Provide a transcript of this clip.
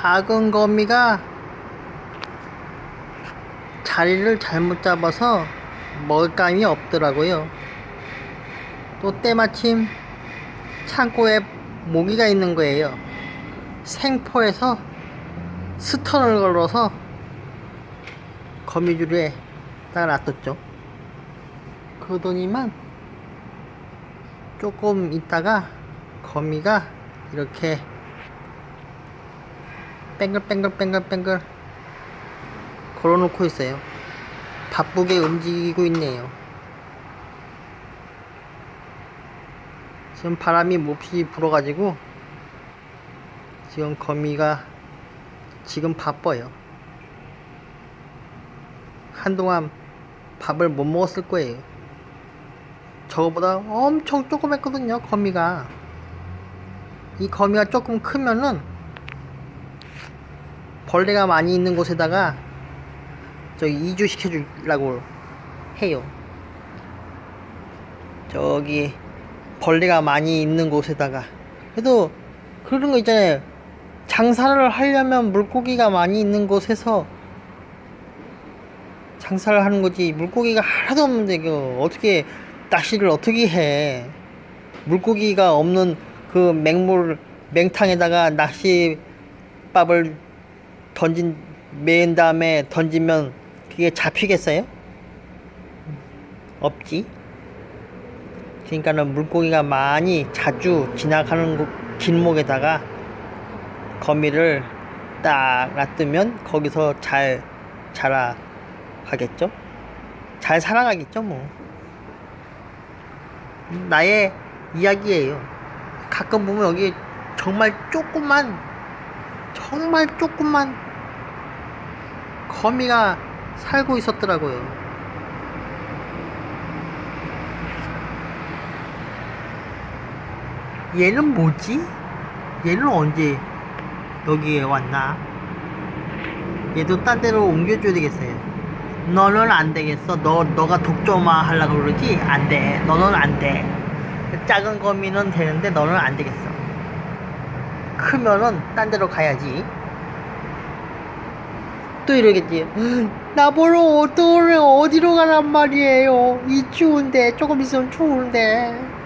작은 거미가 자리를 잘못 잡아서 먹을감이 없더라고요. 또 때마침 창고에 모기가 있는 거예요. 생포에서 스턴을 걸어서 거미줄에 딱 놔뒀죠. 그러더니만 조금 있다가 거미가 이렇게 뱅글뱅글뱅글뱅글 걸어놓고 있어요. 바쁘게 움직이고 있네요. 지금 바람이 몹시 불어가지고 지금 거미가 지금 바빠요. 한동안 밥을 못 먹었을 거예요. 저거보다 엄청 조그맸거든요, 거미가. 이 거미가 조금 크면은 벌레가 많이 있는 곳에다가 저기 이주시켜 주려고 해요. 저기 벌레가 많이 있는 곳에다가 그래도 그런 거 있잖아요. 장사를 하려면 물고기가 많이 있는 곳에서 장사를 하는 거지 물고기가 하나도 없는데 그 어떻게 낚시를 어떻게 해 물고기가 없는 그 맹물 맹탕에다가 낚시밥을 던진 매인 다음에 던지면 그게 잡히겠어요? 없지 그러니까는 물고기가 많이 자주 지나가는 곳- 길목에다가 거미를 딱 놔두면 거기서 잘 자라가겠죠? 잘 살아가겠죠, 뭐. 나의 이야기예요. 가끔 보면 여기 정말 조그만, 정말 조그만 거미가 살고 있었더라고요. 얘는 뭐지? 얘는 언제 여기에 왔나? 얘도 딴 데로 옮겨줘야 되겠어요. 너는 안 되겠어. 너, 너가 독점화 하려고 그러지? 안 돼. 너는 안 돼. 작은 거미는 되는데 너는 안 되겠어. 크면은 딴 데로 가야지. 또 이러겠지. 나 보러 어디로, 어디로 가란 말이에요. 이 추운데, 조금 있으면 추운데.